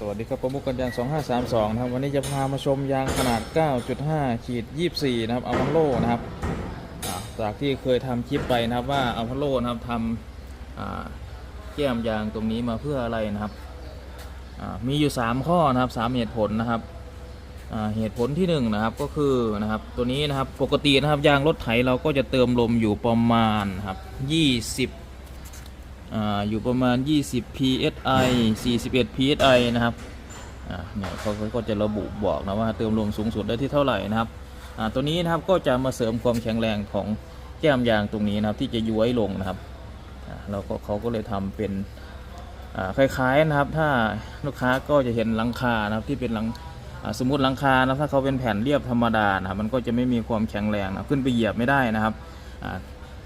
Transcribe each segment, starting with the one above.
สวัสดีครับประมุขกันยาง 2532 นะครับ วันนี้จะพามาชมยางขนาด 9.5 ขีด 24 นะครับอัลพโลนะครับจากที่เคยทำคลิปไปนะครับว่าอัลพโลนะครับทำอ่าแก้มยางตรงนี้มาเพื่ออะไรนะครับมีอยู่ 3 ข้อนะครับ 3 เหตุผลนะครับเหตุผลที่1นะครับก็คือนะครับตัวนี้นะครับปกตินะครับยางรถไถเราก็จะเติมลมอยู่ประมาณนะครับ20 อยู่ประมาณ 20 psi 41 psi นะครับเนี่ยเขาก็จะระบุบอกนะว่าเติมลมสูงสุดได้ที่เท่าไหร่นะครับตัวนี้นะครับก็จะมาเสริมความแข็งแรงของแก้มยางตรงนี้นะครับที่จะย้วยลงนะครับอ่าก็เขาก็เลยทำเป็นคล้ายๆนะครับ ถ้าลูกค้าก็จะเห็นหลังคานะครับที่เป็นหลังสมมติหลังคานะถ้าเขาเป็นแผ่นเรียบธรรมดานะมันก็จะไม่มีความแข็งแรงนะขึ้นไปเหยียบไม่ได้นะครับ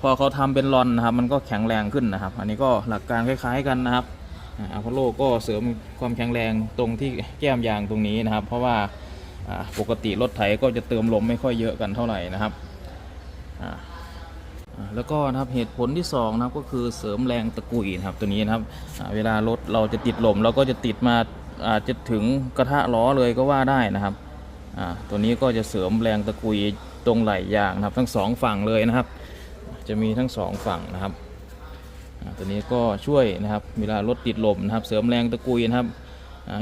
พอเขาทำเป็นรอนนะครับ มันก็แข็งแรงขึ้นนะครับ อันนี้ก็หลักการคล้าย ๆกันนะครับอัลพโลก็เสริมความแข็งแรงตรงที่แก้มยางตรงนี้นะครับ เพราะว่าปกติรถไถก็จะเติมลมไม่ค่อยเยอะกันเท่าไหร่นะครับแล้วก็นะครับเหตุผลที่สองนะครับก็คือเสริมแรงตะกุยนะครับตัวนี้นะครับเวลารถเราจะติดลมเราก็จะติดมาอาจจะถึงกระทะล้อเลยก็ว่าได้นะครับตัวนี้ก็จะเสริมแรงตะกุยตรงไหล่ยางนะครับ ทั้งสองฝั่งเลยนะครับ จะมีทั้งสองฝั่งนะครับตัวนี้ก็ช่วยนะครับเวลารถติดลมนะครับ เสริมแรงตะกุยนะครับ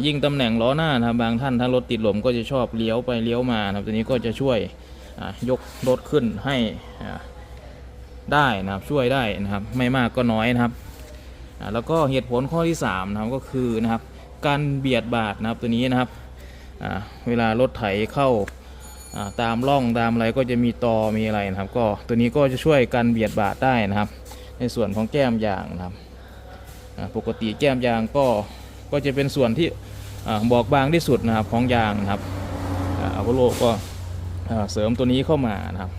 ยิ่งตำแหน่งล้อหน้านะครับบางท่านถ้ารถติดลมก็จะชอบเลี้ยวไปเลี้ยวมานะครับตัวนี้ก็จะช่วยยกรถขึ้นให้ได้นะครับช่วยได้นะครับไม่มากก็น้อยนะครับแล้วก็เหตุผลข้อที่3นะครับก็คือนะครับการเบียดบาดนะครับตัวนี้นะครับเวลารถไถเข้า ตามร่องตามอะไรก็จะมีตอมีอะไรนะครับ ก็ตัวนี้ก็จะช่วยกันเบียดบาดได้นะครับ ในส่วนของแก้มยางนะครับปกติแก้มยางก็ก็จะเป็นส่วนที่อ่าบอกบางที่สุดนะครับของยางนะครับอัลโลก็เสริมตัวนี้เข้ามานะครับ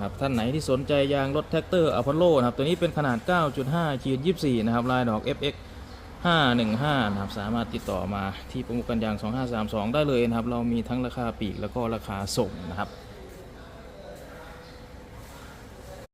ครับท่านไหนที่สนใจยางรถแท็กเตอร์อัลโลนะครับตัวนี้เป็นขนาด 9.5ขีด24 นะครับลายดอก FX 515นะครับสามารถติดต่อมาที่ประมุกันยาง 2532 ได้เลยนะครับ เรามีทั้งราคาปีกแล้วก็ราคาส่งนะครับ